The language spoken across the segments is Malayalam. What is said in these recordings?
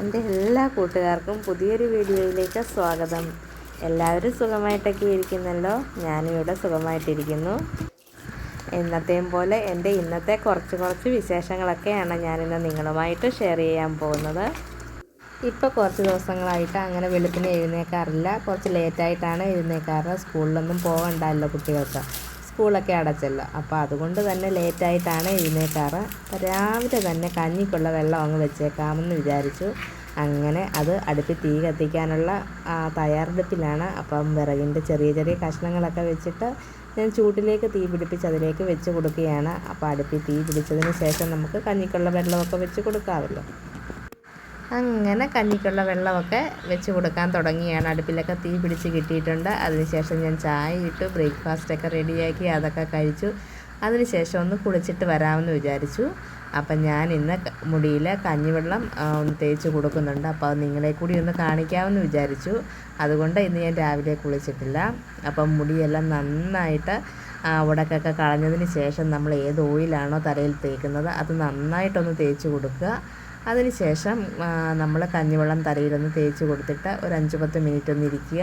എന്റെ എല്ലാ കൂട്ടുകാർക്കും പുതിയൊരു വീഡിയോയിലേക്ക് സ്വാഗതം. എല്ലാവരും സുഖമായിട്ടൊക്കെ ഇരിക്കുന്നല്ലോ? ഞാനിവിടെ സുഖമായിട്ടിരിക്കുന്നു. എന്നത്തെയും പോലെ എന്റെ ഇന്നത്തെ കുറച്ച് കുറച്ച് വിശേഷങ്ങളൊക്കെയാണ് ഞാനിന്ന് നിങ്ങളുമായിട്ട് ഷെയർ ചെയ്യാൻ പോകുന്നത്. ഇപ്പോൾ കുറച്ച് ദിവസങ്ങളായിട്ട് അങ്ങനെ വെളുപ്പിന് എഴുന്നേക്കാറില്ല. കുറച്ച് ലേറ്റായിട്ടാണ് എഴുന്നേക്കാറ്. സ്കൂളിലൊന്നും പോകണ്ടല്ലോ കുട്ടികൾക്ക്. സ്കൂളൊക്കെ അടച്ചല്ലോ. അപ്പോൾ അതുകൊണ്ട് തന്നെ ലേറ്റായിട്ടാണ് എഴുന്നേക്കാറ്. രാവിലെ തന്നെ കഞ്ഞിക്കുള്ള വെള്ളം അങ്ങ് വെച്ചേക്കാമെന്ന് വിചാരിച്ചു. അങ്ങനെ അത് അടുപ്പിൽ തീ കത്തിക്കാനുള്ള തയ്യാറെടുപ്പിലാണ്. അപ്പം വിറകിന്റെ ചെറിയ ചെറിയ കഷ്ണങ്ങളൊക്കെ വെച്ചിട്ട് ഞാൻ ചൂട്ടിലേക്ക് തീ പിടിപ്പിച്ച് അതിലേക്ക് വെച്ച് കൊടുക്കുകയാണ്. അപ്പോൾ അടുപ്പിൽ തീ പിടിച്ചതിന് ശേഷം നമുക്ക് കഞ്ഞിക്കുള്ള വെള്ളമൊക്കെ വെച്ച് കൊടുക്കാമല്ലോ. അങ്ങനെ കഞ്ഞിക്കുള്ള വെള്ളമൊക്കെ വെച്ച് കൊടുക്കാൻ തുടങ്ങിയാണ്. അടുപ്പിലൊക്കെ തീ പിടിച്ച് കിട്ടിയിട്ടുണ്ട്. അതിനുശേഷം ഞാൻ ചായ ഇട്ട്. ബ്രേക്ക്ഫാസ്റ്റൊക്കെ റെഡിയാക്കി അതൊക്കെ കഴിച്ചു. അതിനുശേഷം ഒന്ന് കുളിച്ചിട്ട് വരാമെന്ന് വിചാരിച്ചു. അപ്പം ഞാൻ ഇന്ന് മുടിയിൽ കഞ്ഞിവെള്ളം ഒന്ന് തേച്ച് കൊടുക്കുന്നുണ്ട്. അപ്പോൾ അത് നിങ്ങളെ കൂടി ഒന്ന് കാണിക്കാമെന്ന് വിചാരിച്ചു. അതുകൊണ്ട് ഇന്ന് ഞാൻ രാവിലെ കുളിച്ചിട്ടില്ല. അപ്പം മുടിയെല്ലാം നന്നായിട്ട് ഉടക്കൊക്കെ കളഞ്ഞതിന് ശേഷം നമ്മൾ ഏത് ഓയിലാണോ തലയിൽ തേക്കുന്നത് അത് നന്നായിട്ടൊന്ന് തേച്ച് കൊടുക്കുക. അതിനുശേഷം നമ്മൾ കഞ്ഞിവെള്ളം തലയിലൊന്ന് തേച്ച് കൊടുത്തിട്ട് ഒരു അഞ്ച് പത്ത് മിനിറ്റ് ഒന്ന് ഇരിക്കുക.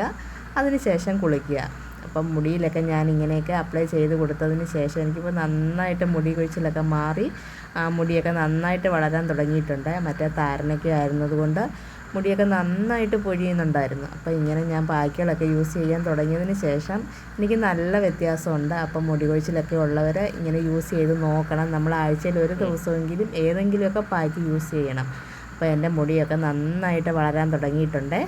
അതിനുശേഷം കുളിക്കുക. അപ്പം മുടിയിലൊക്കെ ഞാൻ ഇങ്ങനെയൊക്കെ അപ്ലൈ ചെയ്ത് കൊടുത്തതിന് ശേഷം എനിക്കിപ്പോൾ നന്നായിട്ട് മുടി കൊഴിച്ചിലൊക്കെ മാറി ആ മുടിയൊക്കെ നന്നായിട്ട് വളരാൻ തുടങ്ങിയിട്ടുണ്ട്. മറ്റേ താരനൊക്കെ ആയിരുന്നതുകൊണ്ട് മുടിയൊക്കെ നന്നായിട്ട് പൊഴിയുന്നുണ്ടായിരുന്നു. അപ്പോൾ ഇങ്ങനെ ഞാൻ പാക്കുകളൊക്കെ യൂസ് ചെയ്യാൻ തുടങ്ങിയതിന് ശേഷം എനിക്ക് നല്ല വ്യത്യാസമുണ്ട്. അപ്പം മുടി കൊഴിച്ചിലൊക്കെ ഉള്ളവർ ഇങ്ങനെ യൂസ് ചെയ്ത് നോക്കണം. നമ്മൾ ആഴ്ചയിൽ ഒരു ദിവസമെങ്കിലും ഏതെങ്കിലുമൊക്കെ പാക്ക് യൂസ് ചെയ്യണം. അപ്പോൾ എന്റെ മുടിയൊക്കെ നന്നായിട്ട് വളരാൻ തുടങ്ങിയിട്ടുണ്ട്.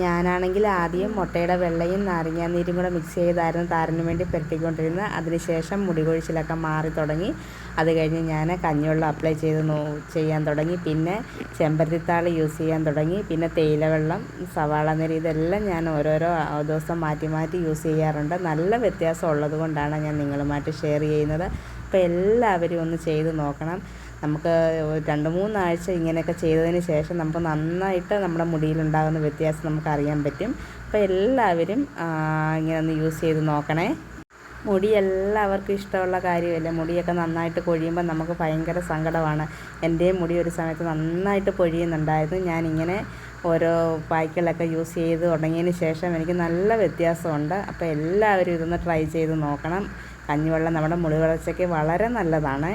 ഞാനാണെങ്കിൽ ആദ്യം മുട്ടയുടെ വെള്ളയും നാരങ്ങാനീരും കൂടെ മിക്സ് ചെയ്തായിരുന്നു താരന് വേണ്ടി പുരട്ടിക്കൊണ്ടിരുന്നത്. അതിനുശേഷം മുടി കൊഴിച്ചിലൊക്കെ മാറി തുടങ്ങി. അത് കഴിഞ്ഞ് ഞാൻ കഞ്ഞിവെള്ളം അപ്ലൈ ചെയ്ത് നോ ചെയ്യാൻ തുടങ്ങി. പിന്നെ ചെമ്പരത്തിത്താൾ യൂസ് ചെയ്യാൻ തുടങ്ങി. പിന്നെ തേയില വെള്ളം സവാള നീര് ഇതെല്ലാം ഞാൻ ഓരോരോ ദിവസം മാറ്റി മാറ്റി യൂസ് ചെയ്യാറുണ്ട്. നല്ല വ്യത്യാസം ഉള്ളത് കൊണ്ടാണ് ഞാൻ നിങ്ങളുമായിട്ട് ഷെയർ ചെയ്യുന്നത്. അപ്പോൾ എല്ലാവരും ഒന്ന് ചെയ്ത് നോക്കണം. നമുക്ക് രണ്ട് മൂന്നാഴ്ച ഇങ്ങനെയൊക്കെ ചെയ്തതിന് ശേഷം നമുക്ക് നന്നായിട്ട് നമ്മുടെ മുടിയിലുണ്ടാകുന്ന വ്യത്യാസം നമുക്ക് അറിയാൻ പറ്റും. അപ്പോൾ എല്ലാവരും ഇങ്ങനെ ഒന്ന് യൂസ് ചെയ്ത് നോക്കണേ. മുടി എല്ലാവർക്കും ഇഷ്ടമുള്ള കാര്യമല്ല? മുടിയൊക്കെ നന്നായിട്ട് കൊഴിയുമ്പോൾ നമുക്ക് ഭയങ്കര സങ്കടമാണ്. എന്റെയും മുടി ഒരു സമയത്ത് നന്നായിട്ട് പൊഴിയുന്നുണ്ടായിരുന്നു ഞാനിങ്ങനെ ഓരോ പായ്ക്കളൊക്കെ യൂസ് ചെയ്ത് തുടങ്ങിയതിന് ശേഷം എനിക്ക് നല്ല വ്യത്യാസമുണ്ട്. അപ്പോൾ എല്ലാവരും ഇതൊന്ന് ട്രൈ ചെയ്ത് നോക്കണം. കഞ്ഞിവെള്ളം നമ്മുടെ മുടി വളർച്ചയ്ക്ക് വളരെ നല്ലതാണ്.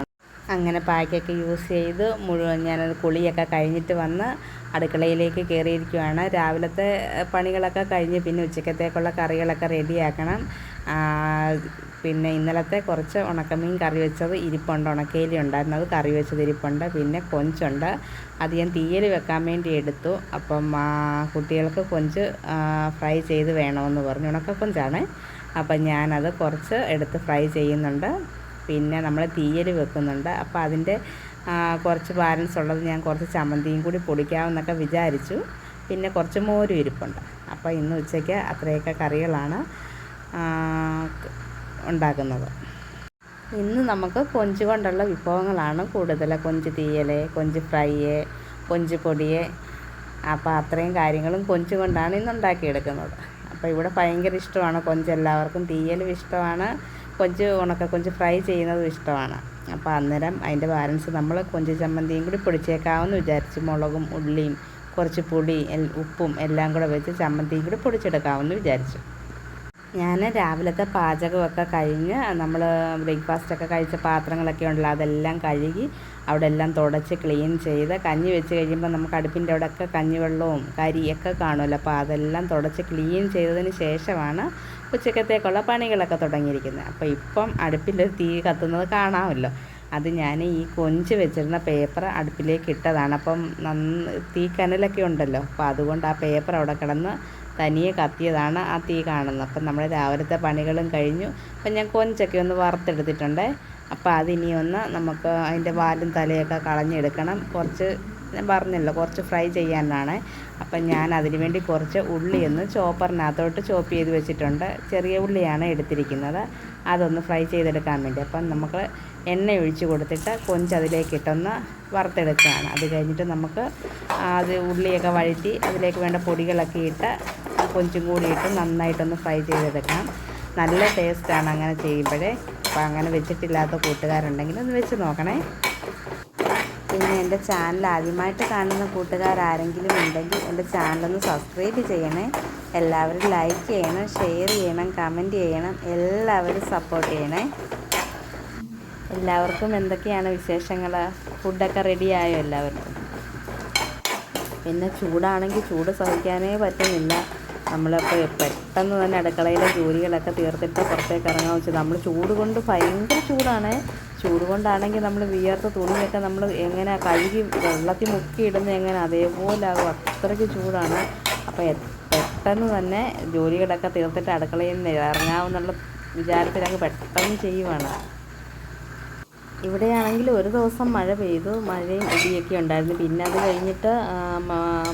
അങ്ങനെ പാക്കൊക്കെ യൂസ് ചെയ്ത് മുഴുവൻ ഞാനത് കുളിയൊക്കെ കഴിഞ്ഞിട്ട് വന്ന് അടുക്കളയിലേക്ക് കയറിയിരിക്കുവാണ്. രാവിലത്തെ പണികളൊക്കെ കഴിഞ്ഞ് പിന്നെ ഉച്ചക്കത്തേക്കുള്ള കറികളൊക്കെ റെഡിയാക്കണം. പിന്നെ ഇന്നലത്തെ കുറച്ച് ഉണക്കമീൻ കറി വെച്ചത് ഇരിപ്പുണ്ട്. ഉണക്കയിലി ഉണ്ടായിരുന്നത് കറി വെച്ചത് ഇരിപ്പുണ്ട്. പിന്നെ കൊഞ്ചുണ്ട്. അത് ഞാൻ തീയൽ വെക്കാൻ വേണ്ടി എടുത്തു. അപ്പം കുട്ടികൾക്ക് കൊഞ്ച് ഫ്രൈ ചെയ്ത് വേണമെന്ന് പറഞ്ഞു. ഉണക്ക കൊഞ്ചാണ് അപ്പം ഞാനത് കുറച്ച് എടുത്ത് ഫ്രൈ ചെയ്യുന്നുണ്ട്. പിന്നെ നമ്മൾ തീയൽ വെക്കുന്നുണ്ട്. അപ്പോൾ അതിന്റെ കുറച്ച് ബാലൻസ് ഉള്ളത് ഞാൻ കുറച്ച് ചമ്മന്തിയും കൂടി പൊടിക്കാമെന്നൊക്കെ വിചാരിച്ചു. പിന്നെ കുറച്ച് മോരും ഇരിപ്പുണ്ട്. അപ്പോൾ ഇന്ന് ഉച്ചയ്ക്ക് അത്രയൊക്കെ കറികളാണ് ഉണ്ടാക്കുന്നത്. ഇന്ന് നമുക്ക് കൊഞ്ച് കൊണ്ടുള്ള വിഭവങ്ങളാണ് കൂടുതൽ. കൊഞ്ച് തീയൽ കൊഞ്ച് ഫ്രൈ കൊഞ്ച് പൊടിയെ അപ്പോൾ അത്രയും കാര്യങ്ങളും കൊഞ്ച് കൊണ്ടാണ് ഇന്ന് ഉണ്ടാക്കിയെടുക്കുന്നത്. അപ്പോൾ ഇവിടെ ഭയങ്കര ഇഷ്ടമാണ് കൊഞ്ച്. എല്ലാവർക്കും തീയലും ഇഷ്ടമാണ്. കൊഞ്ച് ഉണക്ക കൊഞ്ച് ഫ്രൈ ചെയ്യുന്നതും ഇഷ്ടമാണ്. അപ്പോൾ അന്നേരം അതിന്റെ ബാലൻസ് നമ്മൾ കൊഞ്ച് ചമ്മന്തിയും കൂടി പൊടിച്ചേക്കാമെന്ന് വിചാരിച്ച് മുളകും ഉള്ളിയും കുറച്ച് പൊടി ഉപ്പും എല്ലാം കൂടെ വെച്ച് ചമ്മന്തിയും കൂടി പൊടിച്ചെടുക്കാമെന്ന് വിചാരിച്ചു. ഞാൻ രാവിലത്തെ പാചകമൊക്കെ കഴിഞ്ഞ് നമ്മൾ ബ്രേക്ക്ഫാസ്റ്റൊക്കെ കഴിച്ച പാത്രങ്ങളൊക്കെ ഉണ്ടല്ലോ അതെല്ലാം കഴുകി അവിടെ എല്ലാം തുടച്ച് ക്ലീൻ ചെയ്ത് കഞ്ഞി വെച്ച് കഴിയുമ്പോൾ നമുക്ക് അടുപ്പിന്റെ അവിടെയൊക്കെ കഞ്ഞിവെള്ളവും കരിയൊക്കെ കാണുമല്ലോ അപ്പോൾ അതെല്ലാം തുടച്ച് ക്ലീൻ ചെയ്തതിന് ശേഷമാണ് ഉച്ചക്കത്തേക്കുള്ള പണികളൊക്കെ തുടങ്ങിയിരിക്കുന്നത് അപ്പോൾ ഇപ്പം അടുപ്പിൽ തീ കത്തുന്നത് കാണാമല്ലോ. അത് ഞാൻ ഈ കൊഞ്ച് വെച്ചിരുന്ന പേപ്പർ അടുപ്പിലേക്ക് ഇട്ടതാണ്. അപ്പം നന്ന് തീ കനലൊക്കെ ഉണ്ടല്ലോ. അപ്പോൾ അതുകൊണ്ട് ആ പേപ്പർ അവിടെ കിടന്ന് തനിയെ കത്തിയതാണ് ആ തീ കാണുന്നത്. അപ്പം നമ്മൾ രാവിലത്തെ പണികളും കഴിഞ്ഞു. അപ്പം ഞാൻ കൊഞ്ചൊക്കെ ഒന്ന് വറുത്തെടുത്തിട്ടുണ്ട്. അപ്പോൾ അതിനി ഒന്ന് നമുക്ക് അതിന്റെ വാലും തലയൊക്കെ കളഞ്ഞെടുക്കണം. കുറച്ച് ഞാൻ പറഞ്ഞല്ലോ കുറച്ച് ഫ്രൈ ചെയ്യാനാണ്. അപ്പം ഞാൻ അതിന് വേണ്ടി കുറച്ച് ഉള്ളിയൊന്ന് ചോപ്പറിനകത്തോട്ട് ചോപ്പ് ചെയ്ത് വെച്ചിട്ടുണ്ട്. ചെറിയ ഉള്ളിയാണ് എടുത്തിരിക്കുന്നത്. അതൊന്ന് ഫ്രൈ ചെയ്തെടുക്കാൻ വേണ്ടി. അപ്പം നമുക്ക് എണ്ണ ഒഴിച്ച് കൊടുത്തിട്ട് കൊഞ്ച് അതിലേക്ക് ഇട്ടൊന്ന് വറുത്തെടുക്കുകയാണ്. അത് കഴിഞ്ഞിട്ട് നമുക്ക് അത് ഉള്ളിയൊക്കെ വഴറ്റി അതിലേക്ക് വേണ്ട പൊടികളൊക്കെ ഇട്ട് കൊഞ്ചും കൂടി ഇട്ട് നന്നായിട്ടൊന്ന് ഫ്രൈ ചെയ്തെടുക്കാം. നല്ല ടേസ്റ്റാണ് അങ്ങനെ ചെയ്യുമ്പോഴേ. അപ്പോൾ അങ്ങനെ വെച്ചിട്ടില്ലാത്ത കൂട്ടുകാരുണ്ടെങ്കിൽ ഒന്ന് വെച്ച് നോക്കണേ. പിന്നെ എന്റെ ചാനൽ ആദ്യമായിട്ട് കാണുന്ന കൂട്ടുകാരാരെങ്കിലും ഉണ്ടെങ്കിൽ എന്റെ ചാനലൊന്ന് സബ്സ്ക്രൈബ് ചെയ്യണേ. എല്ലാവരും ലൈക്ക് ചെയ്യണം ഷെയർ ചെയ്യണം കമന്റ് ചെയ്യണം. എല്ലാവരും സപ്പോർട്ട് ചെയ്യണേ. എല്ലാവർക്കും എന്തൊക്കെയാണ് വിശേഷങ്ങൾ? ഫുഡൊക്കെ റെഡിയായോ എല്ലാവർക്കും? പിന്നെ ചൂടാണെങ്കിൽ ചൂട് സഹിക്കാനേ പറ്റുന്നില്ല. നമ്മളിപ്പോൾ പെട്ടെന്ന് തന്നെ അടുക്കളയിലെ ജോലികളൊക്കെ തീർത്തിട്ട് പുറത്തേക്ക് ഇറങ്ങാൻ വെച്ചത് നമ്മൾ ചൂട് കൊണ്ട് ഭയങ്കര ചൂടാണ്. ചൂട് കൊണ്ടാണെങ്കിൽ നമ്മൾ വിയർത്ത തുണിയൊക്കെ നമ്മൾ എങ്ങനെ കഴുകി വെള്ളത്തിൽ മുക്കി ഇടുന്നത് എങ്ങനെ അതേപോലെ ആകും അത്രയ്ക്ക് ചൂടാണ്. അപ്പോൾ പെട്ടെന്ന് തന്നെ ജോലികളൊക്കെ തീർത്തിട്ട് അടുക്കളയിൽ നിന്ന് ഇറങ്ങാമെന്നുള്ള വിചാരത്തിലൊക്കെ പെട്ടെന്ന് ചെയ്യുവാണ്. ഇവിടെയാണെങ്കിൽ ഒരു ദിവസം മഴ പെയ്തു. മഴയും ഇടിയൊക്കെ ഉണ്ടായിരുന്നു. പിന്നെ അത് കഴിഞ്ഞിട്ട്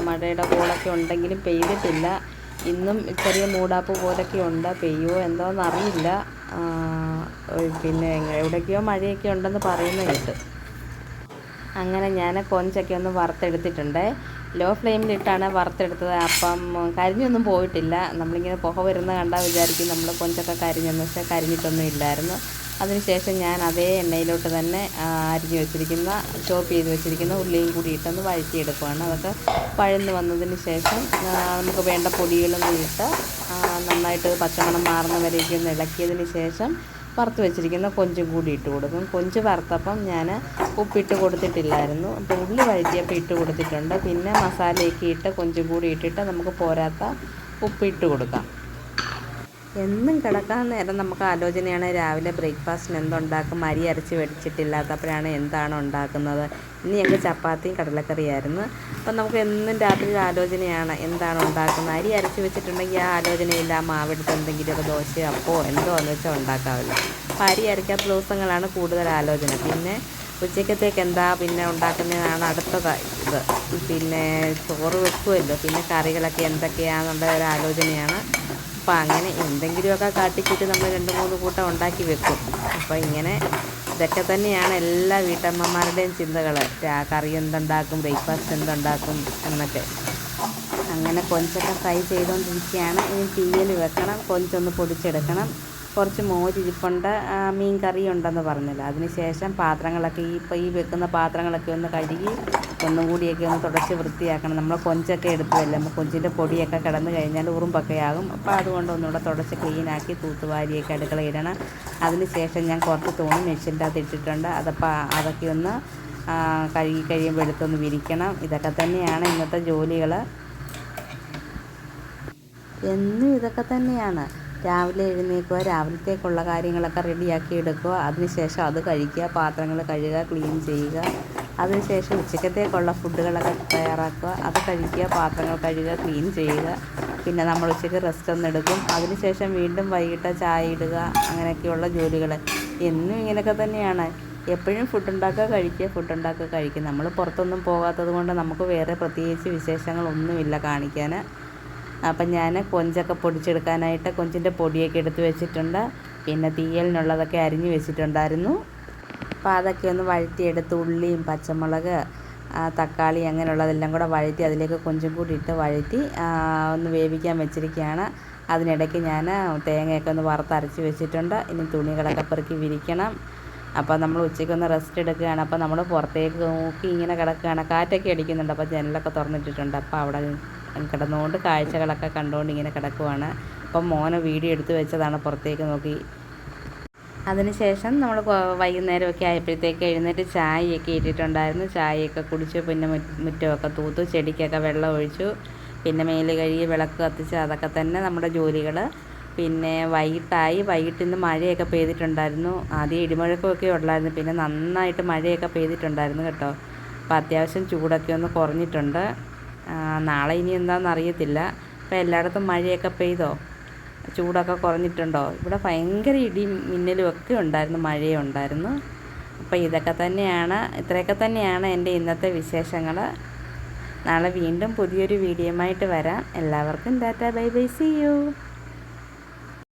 മഴയുടെ കോളൊക്കെ ഉണ്ടെങ്കിലും പെയ്തിട്ടില്ല. ഇന്നും ചെറിയ മൂടാപ്പ് പോലൊക്കെ ഉണ്ട്. പെയ്യുമോ എന്തോന്ന് അറിയില്ല പിന്നെ എവിടേക്കോ മഴയൊക്കെ ഉണ്ടെന്ന് പറയുന്ന കേട്ട്. അങ്ങനെ ഞാൻ കൊഞ്ചൊക്കെ ഒന്ന് വറുത്തെടുത്തിട്ടുണ്ട്. ലോ ഫ്ലെയിമിലിട്ടാണ് വറുത്തെടുത്തത്. അപ്പം കരിഞ്ഞൊന്നും പോയിട്ടില്ല. നമ്മളിങ്ങനെ പുക വരുന്ന കണ്ടാൽ വിചാരിക്കും നമ്മൾ കൊഞ്ചൊക്കെ കരിഞ്ഞെന്ന്. പക്ഷേ കരിഞ്ഞിട്ടൊന്നും ഇല്ലായിരുന്നു. അതിനുശേഷം ഞാൻ അതേ എണ്ണയിലോട്ട് തന്നെ അരിഞ്ഞു വെച്ചിരിക്കുന്ന ചോപ്പ് ചെയ്ത് വെച്ചിരിക്കുന്ന ഉള്ളിയും കൂടി ഇട്ടൊന്ന് വഴറ്റിയെടുക്കുകയാണ് അതൊക്കെ പഴന്ന് വന്നതിന് ശേഷം നമുക്ക് വേണ്ട പൊടികളും ഇട്ട് നന്നായിട്ട് പച്ചമണം മാറുന്ന വരെയൊക്കെ ഒന്ന് ഇളക്കിയതിന് ശേഷം വറുത്ത് വെച്ചിരിക്കുന്ന കൊഞ്ചും കൂടി ഇട്ട് കൊടുക്കും. കൊഞ്ച് വറുത്തപ്പം ഞാൻ ഉപ്പിട്ട് കൊടുത്തിട്ടില്ലായിരുന്നു. അപ്പോൾ ഉള്ളി വഴറ്റിയപ്പോൾ ഇട്ട് കൊടുത്തിട്ടുണ്ട്. പിന്നെ മസാലയൊക്കെ ഇട്ട് കൊഞ്ചും കൂടി ഇട്ടിട്ട് നമുക്ക് പോരാത്ത ഉപ്പിട്ട് കൊടുക്കാം. എന്നും കിടക്കാൻ നേരം നമുക്ക് ആലോചനയാണ് രാവിലെ ബ്രേക്ക്ഫാസ്റ്റിന് എന്തുണ്ടാക്കും? അരി അരച്ച് വെടിച്ചിട്ടില്ലാത്തപ്പോഴാണ് എന്താണ് ഉണ്ടാക്കുന്നത്? ഇനി ഞങ്ങൾക്ക് ചപ്പാത്തിയും കടലക്കറിയായിരുന്നു. അപ്പം നമുക്ക് എന്നും രാത്രി ആലോചനയാണ് എന്താണ് ഉണ്ടാക്കുന്നത്? അരി അരച്ച് വെച്ചിട്ടുണ്ടെങ്കിൽ ആ ആലോചനയില്ല മാവെടുത്ത് എന്തെങ്കിലുമൊക്കെ ദോശയോ അപ്പോ എന്തോ എന്ന് വെച്ചാൽ ഉണ്ടാക്കാവില്ല അപ്പോൾ അരി അരയ്ക്കാത്ത ദിവസങ്ങളാണ് കൂടുതൽ ആലോചന. പിന്നെ ഉച്ചക്കത്തേക്ക് എന്താ പിന്നെ ഉണ്ടാക്കുന്നതാണ് അടുത്തത് ഇത്. പിന്നെ ചോറ് വെക്കുമല്ലോ. പിന്നെ കറികളൊക്കെ എന്തൊക്കെയാണെന്നുള്ള ഒരു ആലോചനയാണ് അപ്പോൾ അങ്ങനെ എന്തെങ്കിലുമൊക്കെ കാട്ടിക്കൂട്ടി നമ്മൾ രണ്ട് മൂന്ന് കൂട്ടം ഉണ്ടാക്കി വെക്കും. അപ്പോൾ ഇങ്ങനെ ഇതൊക്കെ തന്നെയാണ് എല്ലാ വീട്ടമ്മമാരുടെയും ചിന്തകൾ കറി എന്തുണ്ടാക്കും ബ്രേക്ക്ഫാസ്റ്റ് എന്തുണ്ടാക്കും എന്നൊക്കെ. അങ്ങനെ കൊഞ്ചൊക്കെ ഫ്രൈ ചെയ്തുകൊണ്ടിരിക്കുകയാണ് ഇനി തീയൽ വെക്കണം. കൊഞ്ചൊന്ന് പൊടിച്ചെടുക്കണം. കുറച്ച് മോരിരിപ്പുണ്ട് മീൻ കറി ഉണ്ടെന്ന് പറഞ്ഞല്ലോ അതിനുശേഷം പാത്രങ്ങളൊക്കെ ഈ ഇപ്പോൾ ഈ വെക്കുന്ന പാത്രങ്ങളൊക്കെ ഒന്ന് കഴുകി ഒന്നും കൂടിയൊക്കെ ഒന്ന് തുടച്ച് വൃത്തിയാക്കണം. നമ്മൾ കൊഞ്ചൊക്കെ എടുത്തതല്ലേ നമ്മൾ കൊഞ്ചിന്റെ പൊടിയൊക്കെ കിടന്നു കഴിഞ്ഞാൽ ഉറുമ്പൊക്കെ ആകും അപ്പോൾ അതുകൊണ്ട് ഒന്നുകൂടെ തുടച്ച് ക്ലീനാക്കി തൂത്തുവാരിയൊക്കെ അടുക്കളയിടണം അതിനുശേഷം ഞാൻ കുറച്ച് തുണി മെഷീന്റെ അകത്ത് ഇട്ടിട്ടുണ്ട്. അതപ്പോൾ അതൊക്കെ ഒന്ന് കഴുകി കഴിയുമ്പോൾ എടുത്തൊന്ന് വിരിക്കണം. ഇതൊക്കെ തന്നെയാണ് ഇന്നത്തെ ജോലികൾ എന്നും ഇതൊക്കെ തന്നെയാണ്. രാവിലെ എഴുന്നേൽക്കുക രാവിലത്തേക്കുള്ള കാര്യങ്ങളൊക്കെ റെഡിയാക്കി എടുക്കുക അതിനുശേഷം അത് കഴിക്കുക പാത്രങ്ങൾ കഴുകുക ക്ലീൻ ചെയ്യുക അതിനുശേഷം ഉച്ചക്കത്തേക്കുള്ള ഫുഡുകളൊക്കെ തയ്യാറാക്കുക അത് കഴിക്കുക പാത്രങ്ങൾ കഴുകുക ക്ലീൻ ചെയ്യുക പിന്നെ നമ്മൾ ഉച്ചയ്ക്ക് റെസ്റ്റ് ഒന്ന് എടുക്കും അതിനുശേഷം വീണ്ടും വൈകിട്ട് ചായ ഇടുക അങ്ങനെയൊക്കെയുള്ള ജോലികൾ. എന്നും ഇങ്ങനെയൊക്കെ തന്നെയാണ്. എപ്പോഴും ഫുഡ് ഉണ്ടാക്കുക കഴിക്കുക ഫുഡ് ഉണ്ടാക്കുക കഴിക്കുക. നമ്മൾ പുറത്തൊന്നും പോകാത്തത് കൊണ്ട് നമുക്ക് വേറെ പ്രത്യേകിച്ച് വിശേഷങ്ങളൊന്നുമില്ല കാണിക്കാൻ. അപ്പം ഞാൻ കൊഞ്ചൊക്കെ പൊടിച്ചെടുക്കാനായിട്ട് കൊഞ്ചിന്റെ പൊടിയൊക്കെ എടുത്ത് വെച്ചിട്ടുണ്ട്. പിന്നെ തീയലിനുള്ളതൊക്കെ അരിഞ്ഞ് വെച്ചിട്ടുണ്ടായിരുന്നു. അപ്പോൾ അതൊക്കെ ഒന്ന് വഴറ്റിയെടുത്ത് ഉള്ളിയും പച്ചമുളക് തക്കാളി അങ്ങനെയുള്ളതെല്ലാം കൂടെ വഴറ്റി അതിലേക്ക് കൊഞ്ചും കൂടി ഇട്ട് വഴറ്റി ഒന്ന് വേവിക്കാൻ വെച്ചിരിക്കുകയാണ്. അതിനിടയ്ക്ക് ഞാൻ തേങ്ങയൊക്കെ ഒന്ന് വറുത്തരച്ച് വെച്ചിട്ടുണ്ട്. ഇനി തുണികളൊക്കെ പെറുക്കി വിരിക്കണം. അപ്പോൾ നമ്മൾ ഉച്ചയ്ക്കൊന്ന് റെസ്റ്റ് എടുക്കുകയാണ്. അപ്പോൾ നമ്മൾ പുറത്തേക്ക് നോക്കി ഇങ്ങനെ കിടക്കുകയാണ്. കാറ്റൊക്കെ അടിക്കുന്നുണ്ട്. അപ്പോൾ ജനലൊക്കെ തുറന്നിട്ടിട്ടുണ്ട്. അപ്പോൾ അവിടെ കിടന്നുകൊണ്ട് കാഴ്ചകളൊക്കെ കണ്ടുകൊണ്ട് ഇങ്ങനെ കിടക്കുവാണ്. അപ്പം മോനെ വീഡിയോ എടുത്തു വെച്ചതാണ് പുറത്തേക്ക് നോക്കി. അതിനുശേഷം നമ്മൾ വൈകുന്നേരമൊക്കെ ആയപ്പോഴത്തേക്ക് എഴുന്നേറ്റ് ചായയൊക്കെ ഇട്ടിട്ടുണ്ടായിരുന്നു. ചായയൊക്കെ കുടിച്ചു പിന്നെ മുറ്റമൊക്കെ തൂത്തു ചെടിക്കൊക്കെ വെള്ളം ഒഴിച്ചു. പിന്നെ മേൽ കഴുകി വിളക്ക് കത്തിച്ച് അതൊക്കെ തന്നെ നമ്മുടെ ജോലികൾ പിന്നെ വൈകിട്ടായി വൈകിട്ട് ഇന്ന് മഴയൊക്കെ പെയ്തിട്ടുണ്ടായിരുന്നു. ആദ്യം ഇടിമുഴക്കമൊക്കെ ഉള്ളായിരുന്നു. പിന്നെ നന്നായിട്ട് മഴയൊക്കെ പെയ്തിട്ടുണ്ടായിരുന്നു കേട്ടോ. അപ്പോൾ അത്യാവശ്യം ചൂടൊക്കെ ഒന്ന് കുറഞ്ഞിട്ടുണ്ട്. നാളെ ഇനി എന്താണെന്ന് അറിയത്തില്ല. അപ്പോൾ എല്ലായിടത്തും മഴയൊക്കെ പെയ്തോ? ചൂടൊക്കെ കുറഞ്ഞിട്ടുണ്ടോ? ഇവിടെ ഭയങ്കര ഇടിയും മിന്നലും ഒക്കെ ഉണ്ടായിരുന്നു മഴയും ഉണ്ടായിരുന്നു. അപ്പോൾ ഇതൊക്കെ തന്നെയാണ് ഇത്രയൊക്കെ തന്നെയാണ് എന്റെ ഇന്നത്തെ വിശേഷങ്ങൾ. നാളെ വീണ്ടും പുതിയൊരു വീഡിയോയുമായിട്ട് വരാം. എല്ലാവർക്കും tata bye bye see you.